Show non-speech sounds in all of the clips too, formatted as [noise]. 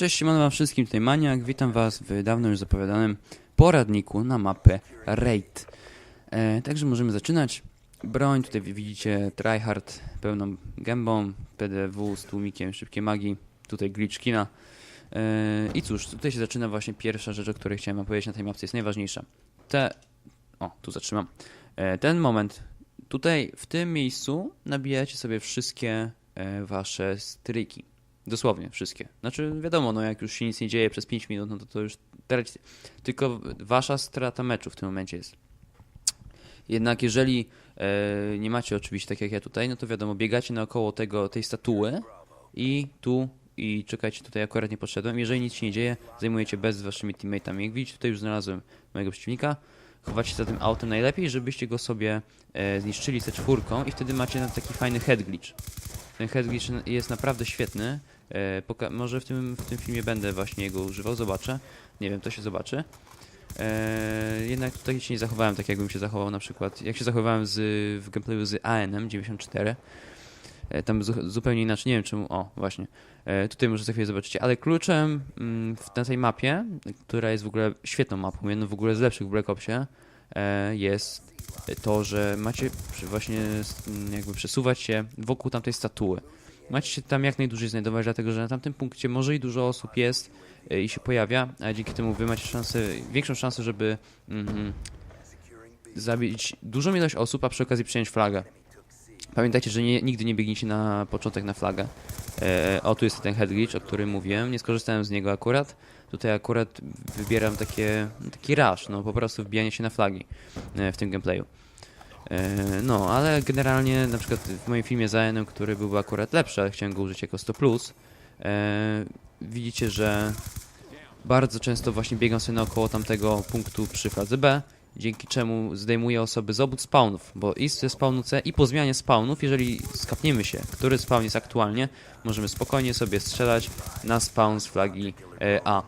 Cześć, siemano wam wszystkim, tutaj Maniak. Witam was w dawno już zapowiadanym poradniku na mapę Raid. E, także możemy zaczynać. Broń, tutaj wi- widzicie tryhard pełną gębą, PDW z tłumikiem szybkiej magii, tutaj glitch kina. E, I cóż, tutaj się zaczyna właśnie pierwsza rzecz, o której chciałem wam powiedzieć na tej mapce, jest najważniejsza. Te... O, tu zatrzymam. E, ten moment, tutaj w tym miejscu nabijacie sobie wszystkie e, wasze stryki. Dosłownie wszystkie. Znaczy, wiadomo, no jak już się nic nie dzieje przez 5 minut, no to to już tracicie. Tylko wasza strata meczu w tym momencie jest. Jednak jeżeli e, nie macie oczywiście tak jak ja tutaj, no to wiadomo, biegacie naokoło tego, tej statuły i tu i czekajcie, tutaj akurat nie podszedłem. Jeżeli nic się nie dzieje, zajmujecie bez z waszymi teammateami. Jak widzicie, tutaj już znalazłem mojego przeciwnika. Chowacie za tym autem najlepiej, żebyście go sobie e, zniszczyli ze czwórką i wtedy macie taki fajny head glitch. Ten head glitch jest naprawdę świetny. E, może w tym, w tym filmie będę właśnie jego używał, zobaczę. Nie wiem, to się zobaczy. E, jednak tutaj się nie zachowałem tak, jakbym się zachował na przykład, jak się zachowałem z, w gameplayu z ANM 94. E, tam zu- zupełnie inaczej, nie wiem czemu, o właśnie. E, tutaj może za chwilę zobaczycie, ale kluczem mm, w, tej mapie, która jest w ogóle świetną mapą, jedną w ogóle z lepszych w Black Opsie, e, jest to, że macie właśnie jakby przesuwać się wokół tamtej statuły. Macie się tam jak najdłużej znajdować, dlatego że na tamtym punkcie może i dużo osób jest e, i się pojawia, a dzięki temu wy macie szansę, większą szansę, żeby mhm, zabić dużą ilość osób, a przy okazji przyjąć flagę. Pamiętajcie, że nie, nigdy nie biegnijcie na początek na flagę. E, o, tu jest ten head glitch, o którym mówiłem. Nie skorzystałem z niego akurat. Tutaj akurat wybieram takie, taki rush, no po prostu wbijanie się na flagi e, w tym gameplayu. E, No, ale generalnie na przykład w moim filmie z AN, który byłby akurat lepszy, ale chciałem go użyć jako 100+, e, widzicie, że bardzo często właśnie biegam sobie naokoło tamtego punktu przy fladze B, dzięki czemu zdejmuję osoby z obu spawnów, bo i ze spawnu C i po zmianie spawnów, jeżeli skapniemy się, który spawn jest aktualnie, możemy spokojnie sobie strzelać na spawn z flagi e, A.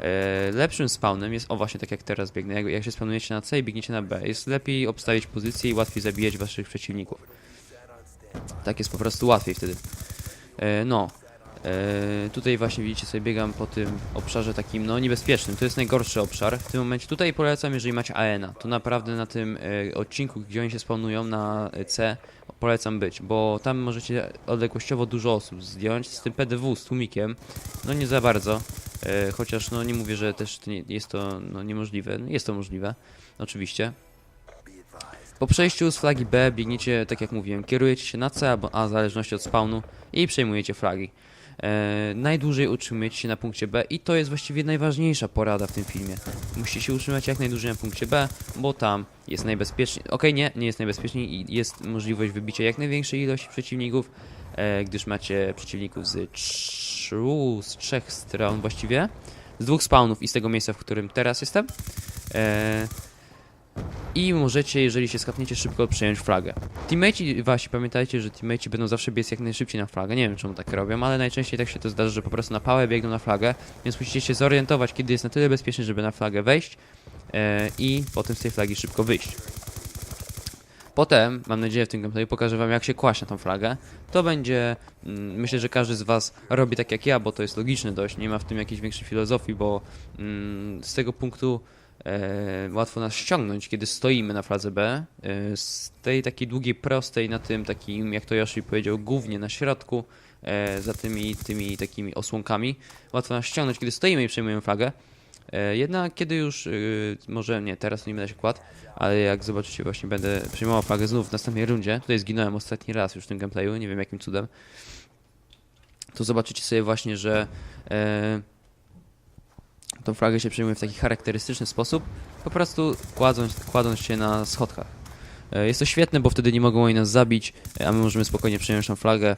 E, lepszym spawnem jest, o właśnie tak jak teraz biegnę, jak, jak się spawnujecie na C i biegniecie na B, jest lepiej obstawić pozycję i łatwiej zabijać waszych przeciwników. Tak jest po prostu łatwiej wtedy. E, no, e, tutaj właśnie widzicie sobie biegam po tym obszarze takim no niebezpiecznym, to jest najgorszy obszar w tym momencie. Tutaj polecam, jeżeli macie AENA, to naprawdę na tym e, odcinku, gdzie oni się spawnują na C, polecam być, bo tam możecie odległościowo dużo osób zdjąć, z tym PDW, z tłumikiem, no nie za bardzo, chociaż no nie mówię, że też jest to no, niemożliwe, no, jest to możliwe, oczywiście. Po przejściu z flagi B biegniecie, tak jak mówiłem, kierujecie się na C albo A, w zależności od spawnu i przejmujecie flagi. E, najdłużej utrzymujecie się na punkcie B i to jest właściwie najważniejsza porada w tym filmie. Musicie się utrzymać jak najdłużej na punkcie B, bo tam jest najbezpieczniej. Okej, nie, nie jest najbezpieczniej i jest możliwość wybicia jak największej ilości przeciwników, e, gdyż macie przeciwników z, trzu, z trzech stron właściwie, z dwóch spawnów i z tego miejsca, w którym teraz jestem. E, i możecie, jeżeli się skapniecie, szybko przejąć flagę. Teammateci wasi, pamiętajcie, że teammateci będą zawsze biec jak najszybciej na flagę. Nie wiem, czemu tak robią, ale najczęściej tak się to zdarza, że po prostu na pałę biegną na flagę, więc musicie się zorientować, kiedy jest na tyle bezpiecznie, żeby na flagę wejść e, i potem z tej flagi szybko wyjść. Potem, mam nadzieję, w tym gameplayu pokażę wam, jak się kłaść na tą flagę. To będzie, mm, myślę, że każdy z was robi tak jak ja, bo to jest logiczne dość, nie ma w tym jakiejś większej filozofii, bo mm, z tego punktu e, łatwo nas ściągnąć, kiedy stoimy na fladze B. E, z tej takiej długiej, prostej, na tym takim, jak to Yoshi powiedział, głównie na środku, e, za tymi, tymi takimi osłonkami. Łatwo nas ściągnąć, kiedy stoimy i przejmujemy flagę. E, jednak kiedy już, y, może nie, teraz nie będę się kładł, ale jak zobaczycie właśnie będę przejmował flagę znów w następnej rundzie, tutaj zginąłem ostatni raz już w tym gameplayu, nie wiem jakim cudem, to zobaczycie sobie właśnie, że e, tą flagę się przejmuje w taki charakterystyczny sposób, po prostu kładąc, kładąc się na schodkach. E, Jest to świetne, bo wtedy nie mogą oni nas zabić, a my możemy spokojnie przejąć tą flagę.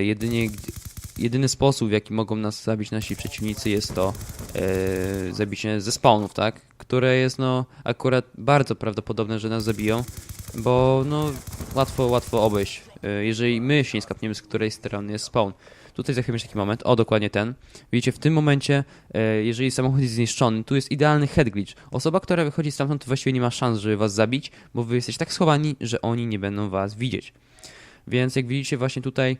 Jedynie, jedyny sposób, w jaki mogą nas zabić nasi przeciwnicy jest to e, zabicie ze spawnów, tak? Które jest no akurat bardzo prawdopodobne, że nas zabiją, bo no łatwo, łatwo obejść. E, jeżeli my się nie skapniemy, z której strony jest spawn. Tutaj za taki moment, o dokładnie ten. Widzicie, w tym momencie, e, jeżeli samochód jest zniszczony, tu jest idealny head glitch. Osoba, która wychodzi stamtąd, to właściwie nie ma szans, żeby was zabić, bo wy jesteście tak schowani, że oni nie będą was widzieć. Więc jak widzicie właśnie tutaj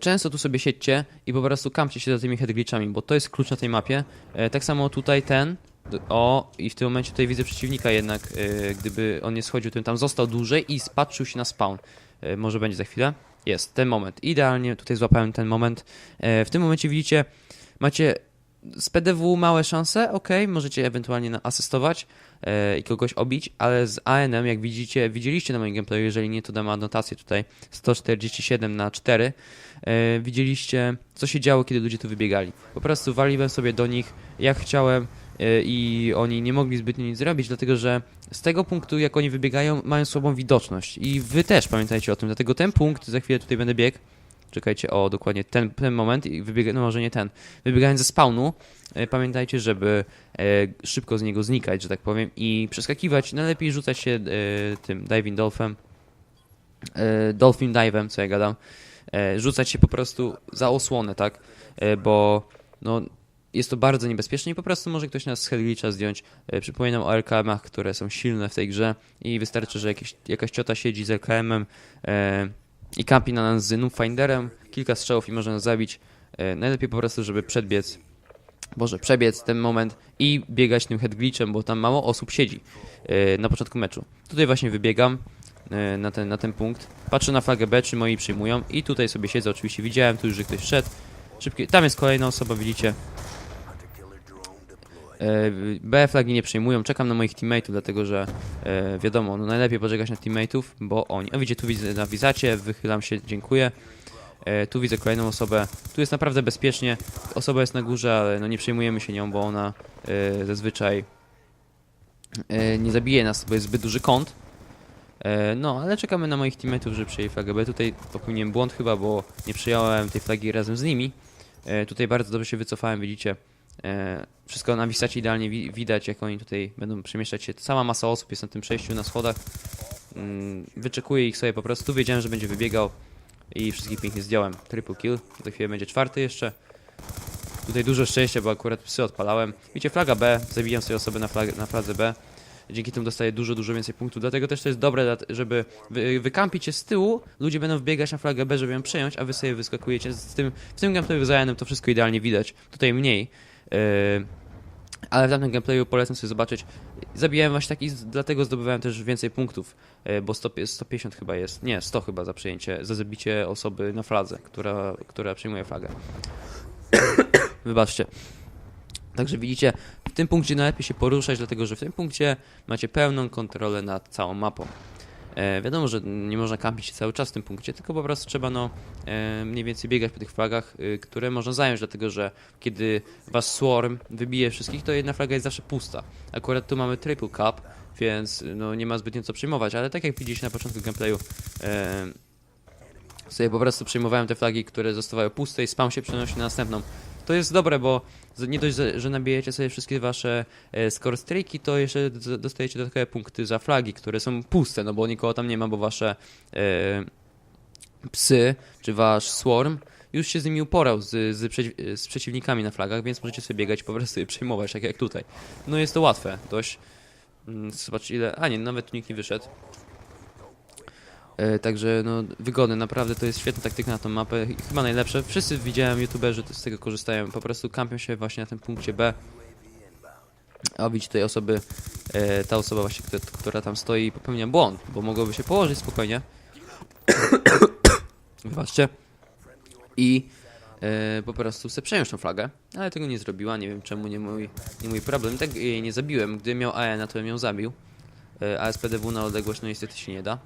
Często tu sobie siedźcie i po prostu kampcie się za tymi headglitchami, bo to jest klucz na tej mapie. E, Tak samo tutaj ten, o i w tym momencie tutaj widzę przeciwnika jednak, e, gdyby on nie schodził, to tam został dłużej i spatrzył się na spawn. E, Może będzie za chwilę. Jest, ten moment. Idealnie tutaj złapałem ten moment. E, W tym momencie widzicie, macie z PDW małe szanse, ok, możecie ewentualnie asystować e, i kogoś obić, ale z ANM, jak widzicie, widzieliście na moim gameplayu, jeżeli nie, to dam anotację tutaj, 147 na 4, e, widzieliście, co się działo, kiedy ludzie tu wybiegali. Po prostu waliłem sobie do nich, jak chciałem e, i oni nie mogli zbytnio nic zrobić, dlatego że z tego punktu, jak oni wybiegają, mają słabą widoczność i wy też pamiętajcie o tym, dlatego ten punkt, za chwilę tutaj będę biegł, czekajcie, o dokładnie ten, ten moment i wybiega, no może nie ten, wybiegając ze spawnu, e, pamiętajcie, żeby e, szybko z niego znikać, że tak powiem, i przeskakiwać, najlepiej rzucać się e, tym diving dolphem, e, dolphin dive'em, co ja gadam, e, rzucać się po prostu za osłonę, tak, e, bo no jest to bardzo niebezpieczne i po prostu może ktoś nas z Hellglitcha zdjąć. E, Przypominam o LKM-ach, które są silne w tej grze i wystarczy, że jakieś, jakaś ciota siedzi z LKM-em e, i kampi na nas z Noobfinderem, kilka strzałów i może nas zabić. E, najlepiej po prostu, żeby przedbiec, może przebiec ten moment i biegać tym headglitchem, bo tam mało osób siedzi e, na początku meczu. Tutaj właśnie wybiegam e, na ten, na ten punkt, patrzę na flagę B, czy moi przyjmują i tutaj sobie siedzę, oczywiście widziałem tu już, że ktoś wszedł. Szybkie, tam jest kolejna osoba, widzicie. E, B flagi nie przejmują, czekam na moich teammateów, dlatego że e, wiadomo, no najlepiej poczekać na teammateów, bo oni. O widzicie, tu widzę na wizacie, wychylam się, dziękuję. E, tu widzę kolejną osobę. Tu jest naprawdę bezpiecznie. Osoba jest na górze, ale no nie przejmujemy się nią, bo ona e, zazwyczaj nie zabije nas, bo jest zbyt duży kąt. No, ale czekamy na moich teammateów, żeby przyjęli flagę B. Tutaj popełniłem błąd chyba, bo nie przyjąłem tej flagi razem z nimi. Tutaj bardzo dobrze się wycofałem, widzicie. E, wszystko na wisacie idealnie wi widać, jak oni tutaj będą przemieszczać się. Cała masa osób jest na tym przejściu, na schodach. Mm, wyczekuję ich sobie po prostu. Wiedziałem, że będzie wybiegał i wszystkich pięknie zdjąłem. Triple kill. Za chwilę będzie czwarty jeszcze. Tutaj dużo szczęścia, bo akurat psy odpalałem. Widzicie, flaga B. Zabijam sobie osobę na, flag na fladze B. Dzięki temu dostaję dużo, dużo więcej punktów. Dlatego też to jest dobre, żeby wy, wykampić się z tyłu. Ludzie będą wbiegać na flagę B, żeby ją przejąć, a wy sobie wyskakujecie. Z tym, w tym gameplayu z Ianem to wszystko idealnie widać. Tutaj mniej. Yy, ale w tamtym gameplayu polecam sobie zobaczyć. Zabijałem właśnie tak i z- dlatego zdobywałem też więcej punktów, yy, bo 100, 150 chyba jest, nie, 100 chyba za przejęcie, za zabicie osoby na fladze, która, która przyjmuje flagę. [coughs] Wybaczcie. Także widzicie, w tym punkcie najlepiej się poruszać, dlatego że w tym punkcie macie pełną kontrolę nad całą mapą. E, wiadomo, że nie można kampić się cały czas w tym punkcie, tylko po prostu trzeba no, e, mniej więcej biegać po tych flagach, y, które można zająć, dlatego że kiedy was Swarm wybije wszystkich, to jedna flaga jest zawsze pusta. Akurat tu mamy Triple Cup, więc no, nie ma zbytnio co przyjmować, ale tak jak widzieliście na początku gameplayu, e, sobie po prostu przyjmowałem te flagi, które zostawały puste i spam się przenosi na następną. To jest dobre, bo nie dość, że- nabijecie sobie wszystkie wasze score streaki, to jeszcze dostajecie dodatkowe punkty za flagi, które są puste, no bo nikogo tam nie ma, bo wasze e, psy, czy wasz swarm już się z nimi uporał, z, z, z przeciwnikami na flagach, więc możecie sobie biegać po prostu je [laughs] przejmować, tak jak tutaj. No jest to łatwe, dość. Mm, Zobacz ile, a nie, nawet nikt nie wyszedł. E, Także no, wygodne, naprawdę to jest świetna taktyka na tą mapę chyba najlepsze. Wszyscy widziałem youtuberzy z tego korzystają, po prostu kampią się właśnie na tym punkcie B. A widzicie tutaj osoby, e, ta osoba właśnie, która, która tam stoi popełnia błąd, bo mogłoby się położyć spokojnie. [coughs] Wybaczcie. I e, po prostu sobie przejąć tą flagę, ale tego nie zrobiła, nie wiem czemu, nie mój, nie mój problem. Tak jej nie zabiłem, gdy miał AE, na to bym ją zabił. E, a SPDW na odległość no niestety się nie da.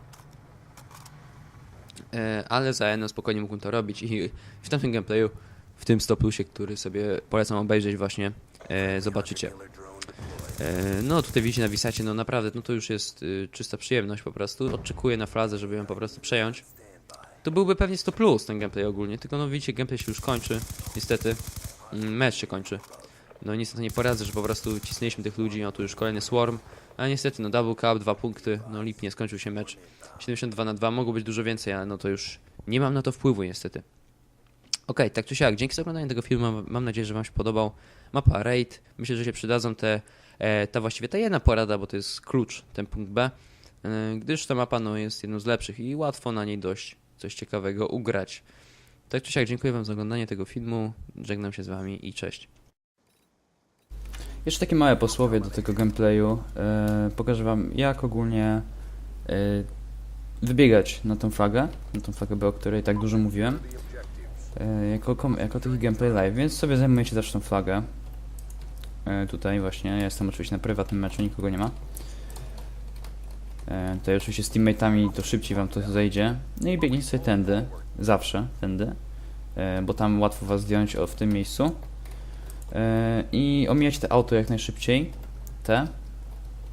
E, ale za Enem spokojnie mógłbym to robić i w tamtym gameplayu, w tym 100 plusie, który sobie polecam obejrzeć właśnie, e, zobaczycie. E, no tutaj widzicie na wisacie, no naprawdę, no to już jest y, czysta przyjemność po prostu. Oczekuję na frazę, żeby ją po prostu przejąć. To byłby pewnie 100 plus ten gameplay ogólnie, tylko no widzicie, gameplay się już kończy, niestety. Mm, Mecz się kończy. No to nie poradzę, że po prostu cisnęliśmy tych ludzi, no tu już kolejny swarm. Ale niestety, no double cup, dwa punkty, no lipnie, skończył się mecz. 72 na 2, mogło być dużo więcej, ale no to już nie mam na to wpływu niestety. Okej, tak czy siak, dzięki za oglądanie tego filmu, mam, mam nadzieję, że wam się podobał. Mapa Raid, myślę, że się przydadzą te, e, ta właściwie ta jedna porada, bo to jest klucz, ten punkt B, e, gdyż ta mapa no, jest jedną z lepszych i łatwo na niej dość coś ciekawego ugrać. Tak czy siak, dziękuję Wam za oglądanie tego filmu. Żegnam się z Wami i cześć. Jeszcze takie małe posłowie do tego gameplayu. E, pokażę Wam, jak ogólnie e, wybiegać na tą flagę, na tą flagę o której tak dużo mówiłem. E, jako, jako taki gameplay live, więc sobie zajmujecie zawsze tą flagę. Tutaj właśnie, ja jestem oczywiście na prywatnym meczu, nikogo nie ma. E, tutaj oczywiście z teammateami to szybciej wam to zejdzie. No i biegniecie sobie tędy, zawsze tędy, bo tam łatwo was zdjąć o, w tym miejscu. E, I omijać te auto jak najszybciej, te,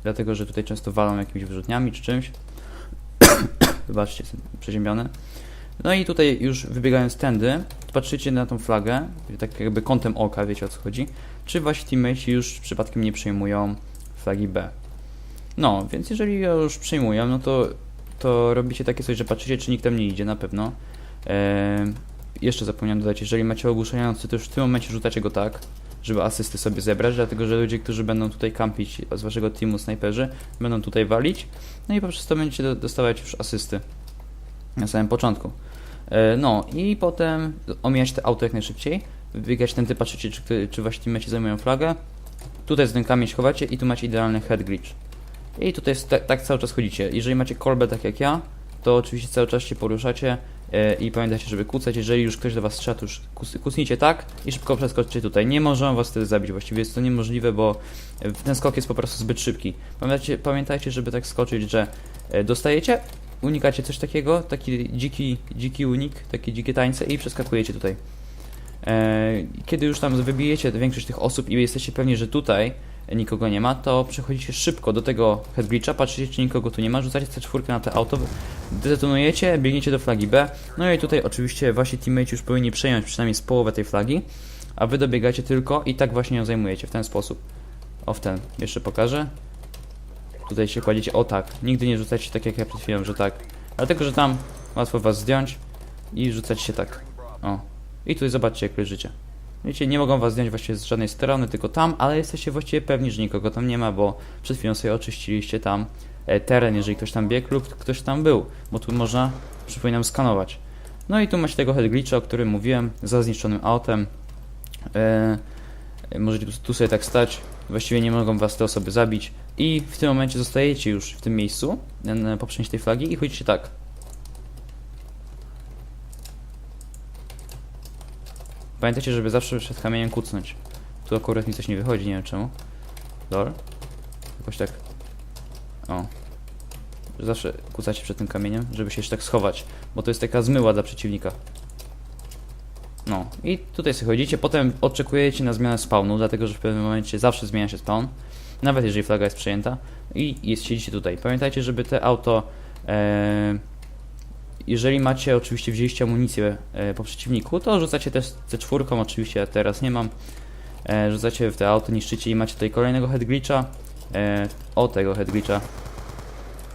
dlatego że tutaj często walą jakimiś wyrzutniami czy czymś. [coughs] Wybaczcie, jestem przeziębiony. No i tutaj już wybiegając tędy, patrzycie na tą flagę, tak jakby kątem oka, wiecie o co chodzi, czy wasi teammates już przypadkiem nie przejmują flagi B. No, więc jeżeli już przyjmują, no to, to robicie takie coś, że patrzycie, czy nikt tam nie idzie, na pewno. Eee, jeszcze zapomniałem dodać, jeżeli macie ogłuszający, to już w tym momencie rzucacie go tak, żeby asysty sobie zebrać, dlatego że ludzie, którzy będą tutaj kampić z waszego teamu snajperzy, będą tutaj walić, no i poprzez to będziecie do- dostawać już asysty na samym początku. E, No i potem omijać te auto jak najszybciej, wybiegać ten typ, patrzycie, czy, kto- czy wasi teammates zajmują flagę, tutaj z rękami się chowacie i tu macie idealny head glitch. I tutaj tak, tak cały czas chodzicie. Jeżeli macie kolbę tak jak ja, to oczywiście cały czas się poruszacie e, i pamiętajcie, żeby kucać. Jeżeli już ktoś do was strzela, to już kus, kucnijcie tak i szybko przeskoczcie tutaj. Nie możemy was wtedy zabić, właściwie jest to niemożliwe, bo e, ten skok jest po prostu zbyt szybki. Pamiętajcie, pamiętajcie żeby tak skoczyć, że e, dostajecie, unikacie coś takiego, taki dziki, dziki unik, takie dzikie tańce i przeskakujecie tutaj. Kiedy już tam wybijecie większość tych osób i jesteście pewni, że tutaj nikogo nie ma, to przechodzicie szybko do tego head glitcha, patrzycie czy nikogo tu nie ma, rzucacie C4 na te auto, detonujecie, biegniecie do flagi B, no i tutaj oczywiście wasi teammates już powinni przejąć przynajmniej z połowę tej flagi, a wy dobiegacie tylko i tak właśnie ją zajmujecie, w ten sposób. O, w ten, jeszcze pokażę. Tutaj się kładziecie, o tak, nigdy nie rzucacie tak jak ja przed chwilą, że tak. Dlatego, że tam łatwo was zdjąć i rzucać się tak. O. I tutaj zobaczcie jak leżycie. Wiecie, nie mogą was zdjąć właściwie z żadnej strony, tylko tam, ale jesteście właściwie pewni, że nikogo tam nie ma, bo przed chwilą sobie oczyściliście tam e, teren, jeżeli ktoś tam biegł lub ktoś tam był, bo tu można, przypominam, skanować. No i tu macie tego head glitcha, o którym mówiłem, za zniszczonym autem. E, możecie tu, sobie tak stać, właściwie nie mogą was te osoby zabić i w tym momencie zostajecie już w tym miejscu, po przejściu tej flagi i chodzicie tak. Pamiętajcie, żeby zawsze przed kamieniem kucnąć. Tu akurat mi coś nie wychodzi, nie wiem czemu. Lol. Jakoś tak. O. Zawsze kucacie przed tym kamieniem, żeby się jeszcze tak schować, bo to jest taka zmyła dla przeciwnika. No i tutaj sobie chodzicie, potem oczekujecie na zmianę spawnu, dlatego że w pewnym momencie zawsze zmienia się spawn, nawet jeżeli flaga jest przejęta i jest, siedzicie tutaj. Pamiętajcie, żeby te auto e, jeżeli macie, oczywiście wzięliście amunicję e, po przeciwniku, to rzucacie też C4, oczywiście ja teraz nie mam. E, rzucacie w te auto, niszczycie i macie tutaj kolejnego head glitcha. E, o tego head glitcha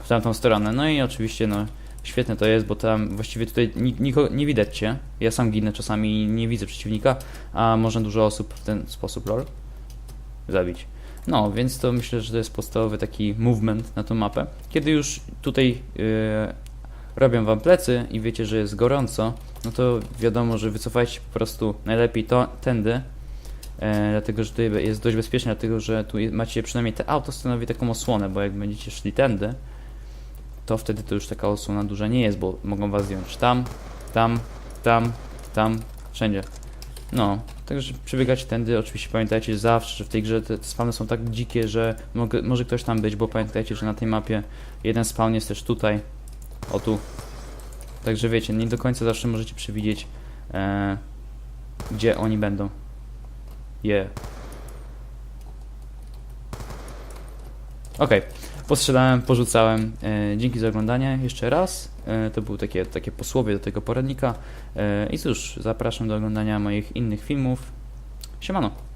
w tamtą stronę. No i oczywiście, no świetne to jest, bo tam właściwie tutaj ni- nikogo nie widać cię. Ja sam ginę czasami i nie widzę przeciwnika, a można dużo osób w ten sposób, lol, zabić. No, więc to myślę, że to jest podstawowy taki movement na tą mapę. Kiedy już tutaj e, robią wam plecy i wiecie, że jest gorąco, no to wiadomo, że wycofajcie po prostu najlepiej to tędy, e, dlatego że tutaj jest dość bezpiecznie, dlatego że tu macie przynajmniej te auto stanowi taką osłonę, bo jak będziecie szli tędy, to wtedy to już taka osłona duża nie jest, bo mogą was zdjąć tam, tam, tam, tam, wszędzie. No, także przebiegacie tędy, oczywiście pamiętajcie zawsze, że w tej grze te spawny są tak dzikie, że może ktoś tam być, bo pamiętajcie, że na tej mapie jeden spawn jest też tutaj, o tu. Także wiecie, nie do końca zawsze możecie przewidzieć, e, gdzie oni będą. Je. Okej, postrzelałem, porzucałem. E, dzięki za oglądanie jeszcze raz. E, to było takie, takie posłowie do tego poradnika. E, I cóż, zapraszam do oglądania moich innych filmów. Siemano.